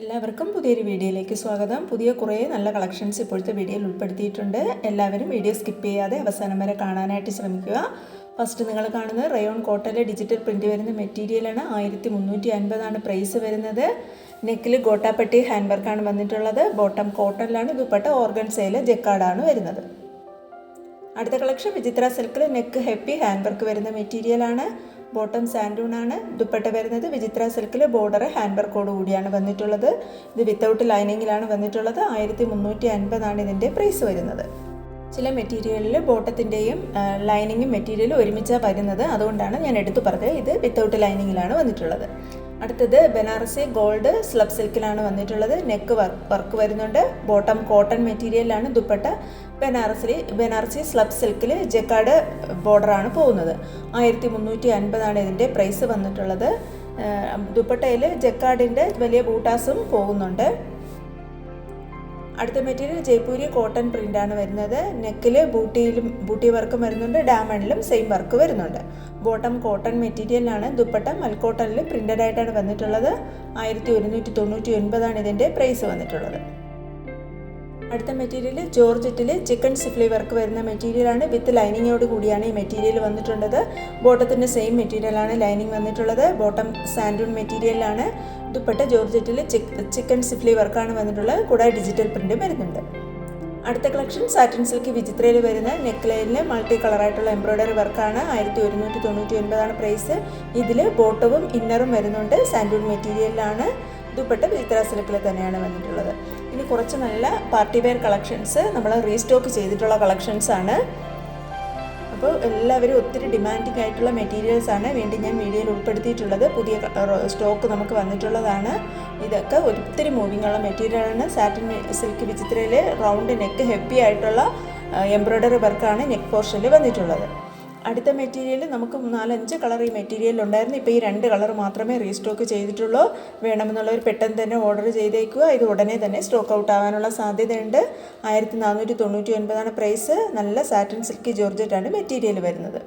എല്ലാവർക്കും പുതിയൊരു വീഡിയോയിലേക്ക് സ്വാഗതം. പുതിയ കുറേ നല്ല കളക്ഷൻസ് ഇപ്പോഴത്തെ വീഡിയോയിൽ ഉൾപ്പെടുത്തിയിട്ടുണ്ട്. എല്ലാവരും വീഡിയോ സ്കിപ്പ് ചെയ്യാതെ അവസാനം വരെ കാണാനായിട്ട് ശ്രമിക്കുക. ഫസ്റ്റ് നിങ്ങൾ കാണുന്നത് റയോൺ കോട്ടയിലെ ഡിജിറ്റൽ പ്രിന്റ് വരുന്ന മെറ്റീരിയലാണ് ആയിരത്തി മുന്നൂറ്റി അൻപതാണ് പ്രൈസ് വരുന്നത്. നെക്കിൽ ഗോട്ടാപ്പട്ടി ഹാൻഡ് വർക്കാണ് വന്നിട്ടുള്ളത്. ബോട്ടം കോട്ടണിലാണ് ദുപ്പട്ട ഓർഗൻസയിൽ ജെക്കാർഡാണ് വരുന്നത്. അടുത്ത കളക്ഷൻ വിചിത്ര സിൽക്കിൽ നെക്ക് ഹെപ്പി ഹാൻഡ് വർക്ക് വരുന്ന മെറ്റീരിയലാണ് ബോട്ടം സാൻഡൂൺ ആണ് ദുപ്പട്ട വരുന്നത്. വിചിത്ര സിൽക്കിൽ ബോർഡർ ഹാൻഡ് വർക്കോട് കൂടിയാണ് വന്നിട്ടുള്ളത്. ഇത് വിത്തൗട്ട് ലൈനിങ്ങിലാണ് വന്നിട്ടുള്ളത്. ആയിരത്തി മുന്നൂറ്റി അൻപതാണ് ഇതിന്റെ പ്രൈസ് വരുന്നത്. ചില മെറ്റീരിയലിൽ ബോട്ടത്തിന്റെയും ലൈനിങ്ങും മെറ്റീരിയലും ഒരുമിച്ചാണ് വരുന്നത്. അതുകൊണ്ടാണ് ഞാൻ എടുത്തു പറഞ്ഞത് ഇത് വിത്തൗട്ട് ലൈനിങ്ങിലാണ് വന്നിട്ടുള്ളത്. അടുത്തത് ബനാറസി ഗോൾഡ് സ്ലബ് സിൽക്കിലാണ് വന്നിട്ടുള്ളത്. നെക്ക് വർക്ക് വർക്ക് വരുന്നുണ്ട്. ബോട്ടം കോട്ടൺ മെറ്റീരിയലാണ് ദുപ്പട്ട. ബനാറസി ബനാറസി സ്ലബ് സിൽക്കിൽ ജക്കാർഡ് ബോർഡറാണ് പോകുന്നത്. ആയിരത്തി മുന്നൂറ്റി അൻപതാണ് ഇതിന്റെ പ്രൈസ് വന്നിട്ടുള്ളത്. ദുപ്പട്ടയിൽ ജക്കാർഡിന്റെ വലിയ ബൂട്ടാസും പോകുന്നുണ്ട്. അടുത്ത മെറ്റീരിയൽ ജയ്പൂരി കോട്ടൺ പ്രിന്റാണ് വരുന്നത്. നെക്കിൽ ബൂട്ടിയിലും ബൂട്ടി വർക്കും വരുന്നുണ്ട്. ഡാമണ്ടിലും സെയിം വർക്ക് വരുന്നുണ്ട്. ബോട്ടം കോട്ടൺ മെറ്റീരിയലാണ് ദുപ്പട്ട മൽക്കോട്ടണിൽ പ്രിന്റഡ് ആയിട്ടാണ് വന്നിട്ടുള്ളത്. ആയിരത്തി ഒരുന്നൂറ്റി തൊണ്ണൂറ്റി ഒൻപതാണ് ഇതിന്റെ പ്രൈസ് വന്നിട്ടുള്ളത്. അടുത്ത മെറ്റീരിയൽ ജോർജറ്റിൽ ചിക്കൻ സിഫ്ലി വർക്ക് വരുന്ന മെറ്റീരിയലാണ് വിത്ത് ലൈനിങ്ങോട് കൂടിയാണ് ഈ മെറ്റീരിയൽ വന്നിട്ടുള്ളത്. ബോട്ടത്തിന്റെ സെയിം മെറ്റീരിയലാണ് ലൈനിങ് വന്നിട്ടുള്ളത്. ബോട്ടം സാൻഡൂൺ മെറ്റീരിയലാണ് ദുപ്പട്ട ജോർജറ്റിൽ ചിക്കൻ സിഫ്ലി വർക്കാണ് വന്നിട്ടുള്ളത്. കൂടാതെ ഡിജിറ്റൽ പ്രിന്റും വരുന്നുണ്ട്. അടുത്ത കളക്ഷൻ സാറ്റിൻ സിൽക്ക് വിചിത്രയിൽ വരുന്ന നെക്ക് ലൈനിൽ മൾട്ടി കളറായിട്ടുള്ള എംബ്രോയ്ഡറി വർക്കാണ്. ആയിരത്തി ഒരുന്നൂറ്റി തൊണ്ണൂറ്റി ഒൻപതാണ് പ്രൈസ്. ഇതിൽ ബോട്ടവും ഇന്നറും വരുന്നുണ്ട്. സാൻഡൂൺ മെറ്റീരിയലിലാണ്. ദുപ്പട്ട വിചിത്ര സിൽക്കിൽ തന്നെയാണ് വന്നിട്ടുള്ളത്. ഇനി കുറച്ച് നല്ല പാർട്ടി വെയർ കളക്ഷൻസ് നമ്മൾ റീസ്റ്റോക്ക് ചെയ്തിട്ടുള്ള കളക്ഷൻസ് ആണ് അപ്പോൾ എല്ലാവരും ഒത്തിരി ഡിമാൻഡിങ് ആയിട്ടുള്ള മെറ്റീരിയൽസ് ആണ് വേണ്ടി ഞാൻ വീഡിയോയിൽ ഉൾപ്പെടുത്തിയിട്ടുള്ളത്. പുതിയ സ്റ്റോക്ക് നമുക്ക് വന്നിട്ടുള്ളതാണ്. ഇതൊക്കെ ഒത്തിരി മൂവിങ് ഉള്ള മെറ്റീരിയലാണ് സാറ്റിൻ സിൽക്ക് വിചിത്രയിൽ റൗണ്ട് നെക്ക് ഹെവി ആയിട്ടുള്ള എംബ്രോയ്ഡറി വർക്കാണ് നെക്ക് പോർഷനിൽ വന്നിട്ടുള്ളത്. അടുത്ത മെറ്റീരിയൽ നമുക്ക് നാലഞ്ച് കളർ ഈ മെറ്റീരിയൽ ഉണ്ടായിരുന്നു. ഇപ്പോൾ ഈ രണ്ട് കളർ മാത്രമേ റീസ്റ്റോക്ക് ചെയ്തിട്ടുള്ളൂ. വേണമെന്നുള്ളവർ പെട്ടെന്ന് തന്നെ ഓർഡർ ചെയ്തേക്കുക. ഇത് ഉടനെ തന്നെ സ്റ്റോക്ക് ഔട്ട് ആവാനുള്ള സാധ്യതയുണ്ട്. ആയിരത്തി നാനൂറ്റി തൊണ്ണൂറ്റി ഒൻപതാണ് പ്രൈസ്. നല്ല സാറ്റിൻ സിൽക്ക് ജോർജറ്റാണ് മെറ്റീരിയൽ വരുന്നത്.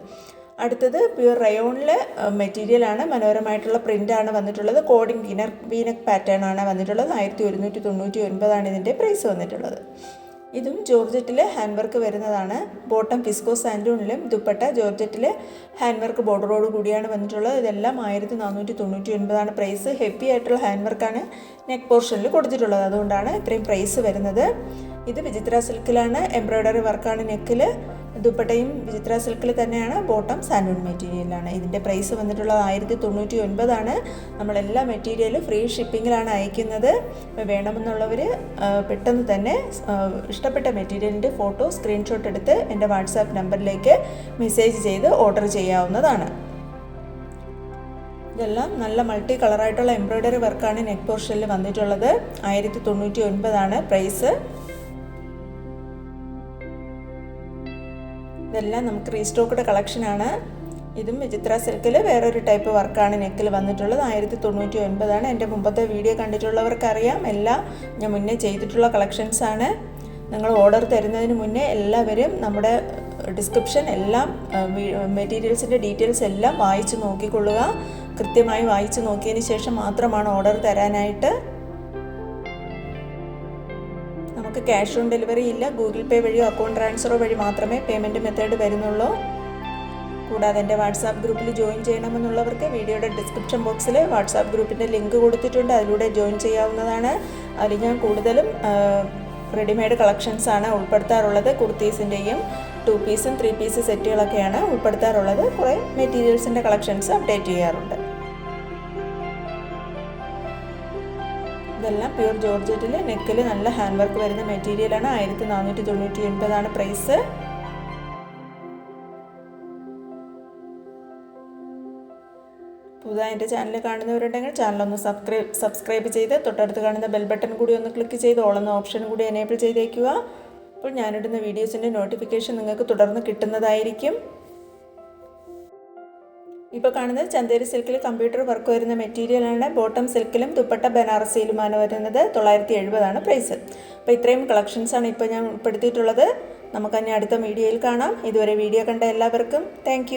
അടുത്തത് പ്യുർ റയോണിലെ മെറ്റീരിയലാണ്. മനോഹരമായിട്ടുള്ള പ്രിന്റാണ് വന്നിട്ടുള്ളത്. കോഡിംഗ് വീനർ വീനക് പാറ്റേൺ ആണ് വന്നിട്ടുള്ളത്. ആയിരത്തി ഒരുന്നൂറ്റി തൊണ്ണൂറ്റി ഒൻപതാണ് ഇതിന്റെ പ്രൈസ് വന്നിട്ടുള്ളത്. ഇതും ജോർജറ്റിൽ ഹാൻഡ് വർക്ക് വരുന്നതാണ്. ബോട്ടം പിസ്കോ സാൻഡൂണിലും ദുപ്പട്ട ജോർജറ്റിൽ ഹാൻഡ് വർക്ക് ബോർഡറോട് കൂടിയാണ് വന്നിട്ടുള്ളത്. ഇതെല്ലാം ആയിരത്തി നാനൂറ്റി തൊണ്ണൂറ്റി ഒൻപതാണ് പ്രൈസ്. ഹെവി ആയിട്ടുള്ള ഹാൻഡ് വർക്കാണ് നെക്ക് പോർഷനിൽ കൊടുത്തിട്ടുള്ളത്. അതുകൊണ്ടാണ് ഇത്രയും പ്രൈസ് വരുന്നത്. ഇത് വിചിത്ര സിൽക്കിലാണ്. എംബ്രോയ്ഡറി വർക്കാണ് നെക്കിൽ ദുപ്പട്ടയും വിചിത്ര സിൽക്കിൽ തന്നെയാണ് ബോട്ടം സാൻഡൂൺ മെറ്റീരിയലാണ്. ഇതിന്റെ പ്രൈസ് വന്നിട്ടുള്ളത് ആയിരത്തി തൊണ്ണൂറ്റി ഒൻപതാണ് നമ്മളെല്ലാ മെറ്റീരിയലും ഫ്രീ ഷിപ്പിങ്ങിലാണ് അയക്കുന്നത്. വേണമെന്നുള്ളവർ പെട്ടെന്ന് തന്നെ ഇഷ്ടപ്പെട്ട മെറ്റീരിയലിന്റെ ഫോട്ടോ സ്ക്രീൻഷോട്ട് എടുത്ത് എന്റെ വാട്സാപ്പ് നമ്പറിലേക്ക് മെസ്സേജ് ചെയ്ത് ഓർഡർ ചെയ്യാവുന്നതാണ്. ഇതെല്ലാം നല്ല മൾട്ടി കളറായിട്ടുള്ള എംബ്രോയ്ഡറി വർക്കാണ് നെക്ക് പോർഷനിൽ വന്നിട്ടുള്ളത്. ആയിരത്തി തൊണ്ണൂറ്റി ഒൻപതാണ് പ്രൈസ്. ഇതെല്ലാം നമുക്ക് റീസ്റ്റോക്കഡ് കളക്ഷനാണ്. ഇതും വിചിത്ര സിൽക്കിൽ വേറൊരു ടൈപ്പ് വർക്കാണ് നെക്കിൽ വന്നിട്ടുള്ളത്. ആയിരത്തി തൊണ്ണൂറ്റി ഒൻപതാണ് എന്റെ മുമ്പത്തെ വീഡിയോ കണ്ടിട്ടുള്ളവർക്കറിയാം. എല്ലാം ഞാൻ മുന്നേ ചെയ്തിട്ടുള്ള കളക്ഷൻസാണ് നിങ്ങൾ ഓർഡർ തരുന്നതിന് മുന്നേ എല്ലാവരും നമ്മുടെ ഡിസ്ക്രിപ്ഷൻ എല്ലാം മെറ്റീരിയൽസിന്റെ ഡീറ്റെയിൽസ് എല്ലാം വായിച്ച് നോക്കിക്കൊള്ളുക. കൃത്യമായി വായിച്ച് നോക്കിയതിന് ശേഷം മാത്രമാണ് ഓർഡർ തരാനായിട്ട്. നമുക്ക് ക്യാഷ് ഓൺ ഡെലിവറി ഇല്ല. ഗൂഗിൾ പേ വഴിയോ അക്കൗണ്ട് ട്രാൻസ്ഫറോ വഴി മാത്രമേ പേയ്മെന്റ് മെത്തേഡ് വരുന്നുള്ളൂ. കൂടാതെ എന്റെ വാട്സാപ്പ് ഗ്രൂപ്പിൽ ജോയിൻ ചെയ്യണമെന്നുള്ളവർക്ക് വീഡിയോയുടെ ഡിസ്ക്രിപ്ഷൻ ബോക്സിൽ വാട്സാപ്പ് ഗ്രൂപ്പിന്റെ ലിങ്ക് കൊടുത്തിട്ടുണ്ട്. അതിലൂടെ ജോയിൻ ചെയ്യാവുന്നതാണ്. അതിൽ ഞാൻ കൂടുതലും റെഡിമെയ്ഡ് കളക്ഷൻസാണ് ഉൾപ്പെടുത്താറുള്ളത്. കുർത്തീസിന്റെയും ടു പീസും ത്രീ പീസ് സെറ്റുകളൊക്കെയാണ് ഉൾപ്പെടുത്താറുള്ളത്. കുറേ മെറ്റീരിയൽസിന്റെ കളക്ഷൻസ് അപ്ഡേറ്റ് ചെയ്യാറുണ്ട്. ഇതെല്ലാം പ്യൂർ ജോർജറ്റിൽ നെക്കിൽ നല്ല ഹാൻഡ് വർക്ക് വരുന്ന മെറ്റീരിയലാണ്. ആയിരത്തി നാനൂറ്റി തൊണ്ണൂറ്റി ഒൻപതാണ് പ്രൈസ്. പുതുതായി എന്റെ ചാനൽ കാണുന്നവരുണ്ടെങ്കിൽ ചാനലൊന്ന് സബ്സ്ക്രൈബ് സബ്സ്ക്രൈബ് ചെയ്ത് തൊട്ടടുത്ത് കാണുന്ന ബെൽ ബട്ടൺ കൂടി ഒന്ന് ക്ലിക്ക് ചെയ്ത് ഓളെന്ന ഓപ്ഷൻ കൂടി എനേബിൾ ചെയ്തേക്കുക. അപ്പോൾ ഞാനിടുന്ന വീഡിയോസിന്റെ നോട്ടിഫിക്കേഷൻ നിങ്ങൾക്ക് തുടർന്ന് കിട്ടുന്നതായിരിക്കും. ഇപ്പോൾ കാണുന്നത് ചന്തേരി സിൽക്കിൽ കമ്പ്യൂട്ടർ വർക്ക് വരുന്ന മെറ്റീരിയലാണ് ബോട്ടം സിൽക്കിലും ദുപ്പട്ട ബനാറസിയിലുമാണ് വരുന്നത്. തൊള്ളായിരത്തി എഴുപതാണ് പ്രൈസ് അപ്പോൾ ഇത്രയും കളക്ഷൻസാണ് ഇപ്പോൾ ഞാൻ ഉൾപ്പെടുത്തിയിട്ടുള്ളത്. നമുക്ക് തന്നെ അടുത്ത വീഡിയോയിൽ കാണാം. ഇതുവരെ വീഡിയോ കണ്ട എല്ലാവർക്കും താങ്ക്